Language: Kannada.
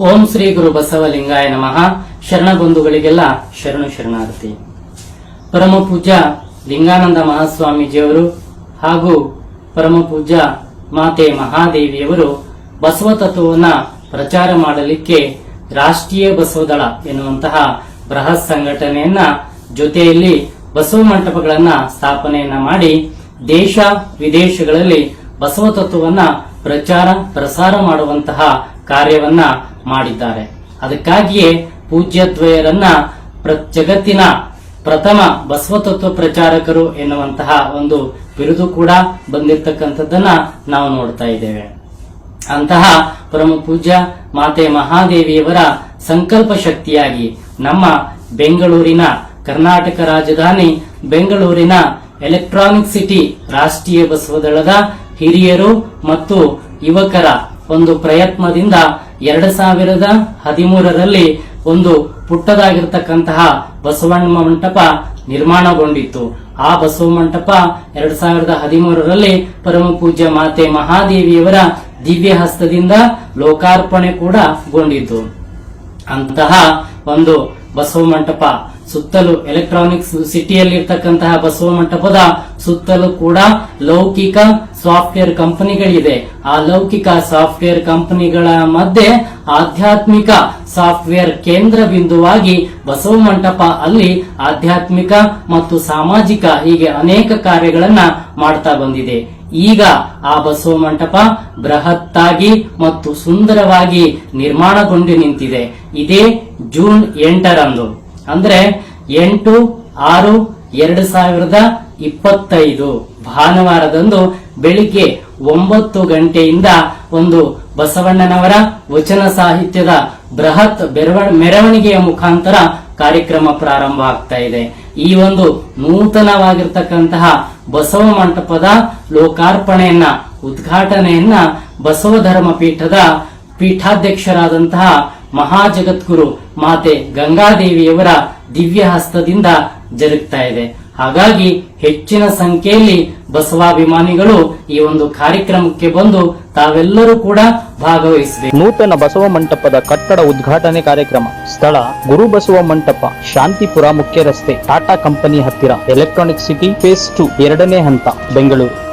ಓಂ ಶ್ರೀ ಗುರು ಬಸವಲಿಂಗಾಯ ನಮಃ. ಶರಣಬಂಧುಗಳಿಗೆಲ್ಲ ಶರಣು ಶರಣಾರ್ಥಿ. ಪರಮ ಪೂಜ್ಯ ಲಿಂಗಾನಂದ ಮಹಾಸ್ವಾಮೀಜಿಯವರು ಹಾಗೂ ಪರಮ ಪೂಜ್ಯ ಮಾತೆ ಮಹಾದೇವಿಯವರು ಬಸವ ತತ್ವವನ್ನು ಪ್ರಚಾರ ಮಾಡಲಿಕ್ಕೆ ರಾಷ್ಟ್ರೀಯ ಬಸವದಳ ಎನ್ನುವಂತಹ ಬೃಹತ್ ಸಂಘಟನೆಯನ್ನ ಜೊತೆಯಲ್ಲಿ ಬಸವ ಮಂಟಪಗಳನ್ನ ಸ್ಥಾಪನೆಯನ್ನ ಮಾಡಿ ದೇಶ ವಿದೇಶಗಳಲ್ಲಿ ಬಸವ ತತ್ವವನ್ನ ಪ್ರಚಾರ ಪ್ರಸಾರ ಮಾಡುವಂತಹ ಕಾರ್ಯವನ್ನ ಮಾಡಿದ್ದಾರೆ. ಅದಕ್ಕಾಗಿಯೇ ಪೂಜ್ಯದ್ವಯರನ್ನ ಪ್ರ- ಜಗತ್ತಿನ ಪ್ರಥಮ ಬಸವ ತತ್ವ ಪ್ರಚಾರಕರು ಎನ್ನುವಂತಹ ಒಂದು ಬಿರುದು ಕೂಡ ಬಂದಿರತಕ್ಕಂಥದ್ದನ್ನ ನಾವು ನೋಡ್ತಾ ಇದ್ದೇವೆ. ಅಂತಹ ಪರಮ ಪೂಜ್ಯ ಮಾತೆ ಮಹಾದೇವಿಯವರ ಸಂಕಲ್ಪ ಶಕ್ತಿಯಾಗಿ ನಮ್ಮ ಬೆಂಗಳೂರಿನ ಕರ್ನಾಟಕ ರಾಜಧಾನಿ ಬೆಂಗಳೂರಿನ ಎಲೆಕ್ಟ್ರಾನಿಕ್ ಸಿಟಿ ರಾಷ್ಟ್ರೀಯ ಬಸವದಳದ ಹಿರಿಯರು ಮತ್ತು ಯುವಕರ ಒಂದು ಪ್ರಯತ್ನದಿಂದ ಎರಡು ಸಾವಿರದ ಹದಿಮೂರರಲ್ಲಿ ಒಂದು ಪುಟ್ಟದಾಗಿರ್ತಕ್ಕಂತಹ ಬಸವಣ್ಣ ಮಂಟಪ ನಿರ್ಮಾಣಗೊಂಡಿತ್ತು. ಆ ಬಸವ ಮಂಟಪ ಎರಡ್ ಸಾವಿರದ ಹದಿಮೂರರಲ್ಲಿ ಪರಮ ಪೂಜ್ಯ ಮಾತೆ ಮಹಾದೇವಿಯವರ ದಿವ್ಯ ಹಸ್ತದಿಂದ ಲೋಕಾರ್ಪಣೆ ಕೂಡ ಗೊಂಡಿತು ಅಂತಹ ಒಂದು ಬಸವ ಮಂಟಪ ಸುತ್ತಲೂ ಎಲೆಕ್ಟ್ರಾನಿಕ್ಸ್ ಸಿಟಿಯಲ್ಲಿರ್ತಕ್ಕಂತಹ ಬಸವ ಮಂಟಪದ ಸುತ್ತಲೂ ಕೂಡ ಲೌಕಿಕ ಸಾಫ್ಟ್ವೇರ್ ಕಂಪನಿಗಳಿದೆ ಆ ಲೌಕಿಕ ಸಾಫ್ಟ್ವೇರ್ ಕಂಪನಿಗಳ ಮಧ್ಯೆ ಆಧ್ಯಾತ್ಮಿಕ ಸಾಫ್ಟ್ವೇರ್ ಕೇಂದ್ರ ಬಿಂದುವಾಗಿ ಬಸವ ಮಂಟಪ ಅಲ್ಲಿ ಆಧ್ಯಾತ್ಮಿಕ ಮತ್ತು ಸಾಮಾಜಿಕ ಹೀಗೆ ಅನೇಕ ಕಾರ್ಯಗಳನ್ನ ಮಾಡ್ತಾ ಬಂದಿದೆ. ಈಗ ಆ ಬಸವ ಮಂಟಪ ಬೃಹತ್ತಾಗಿ ಮತ್ತು ಸುಂದರವಾಗಿ ನಿರ್ಮಾಣಗೊಂಡು ನಿಂತಿದೆ. ಇದೇ ಜೂನ್ ಎಂಟರಂದು. ಅಂದ್ರೆ ಎಂಟು, ಆರು, ಎರಡು ಸಾವಿರದ ಇಪ್ಪತ್ತೈದು. ಭಾನುವಾರದಂದು ಬೆಳಿಗ್ಗೆ ಒಂಬತ್ತು ಗಂಟೆಯಿಂದ ಒಂದು ಬಸವಣ್ಣನವರ ವಚನ ಸಾಹಿತ್ಯದ ಬೃಹತ್ ಮೆರವಣಿಗೆಯ ಮುಖಾಂತರ ಕಾರ್ಯಕ್ರಮ ಪ್ರಾರಂಭ ಆಗ್ತಾ ಇದೆ. ಈ ಒಂದು ನೂತನವಾಗಿರ್ತಕ್ಕಂತಹ ಬಸವ ಮಂಟಪದ ಲೋಕಾರ್ಪಣೆಯನ್ನ, ಉದ್ಘಾಟನೆಯನ್ನ ಬಸವ ಧರ್ಮ ಪೀಠದ ಪೀಠಾಧ್ಯಕ್ಷರಾದಂತಹ ಮಹಾಜಗದ್ಗುರು ಮಾತೆ ಗಂಗಾದೇವಿಯವರ ದಿವ್ಯ ಹಸ್ತದಿಂದ ಜರುಗ್ತಾ ಇದೆ. ಹಾಗಾಗಿ ಹೆಚ್ಚಿನ ಸಂಖ್ಯೆಯಲ್ಲಿ ಬಸವಾಭಿಮಾನಿಗಳು ಈ ಒಂದು ಕಾರ್ಯಕ್ರಮಕ್ಕೆ ಬಂದು ತಾವೆಲ್ಲರೂ ಕೂಡ ಭಾಗವಹಿಸಬೇಕು. ನೂತನ ಬಸವ ಮಂಟಪದ ಕಟ್ಟಡ ಉದ್ಘಾಟನೆ ಕಾರ್ಯಕ್ರಮ. ಸ್ಥಳ ಗುರು ಬಸವ ಮಂಟಪ, ಶಾಂತಿಪುರ ಮುಖ್ಯ ರಸ್ತೆ ಟಾಟಾ ಕಂಪನಿ ಹತ್ತಿರ. ಎಲೆಕ್ಟ್ರಾನಿಕ್ ಸಿಟಿ ಫೇಸ್ ಟು ಎರಡನೇ ಹಂತ, ಬೆಂಗಳೂರು.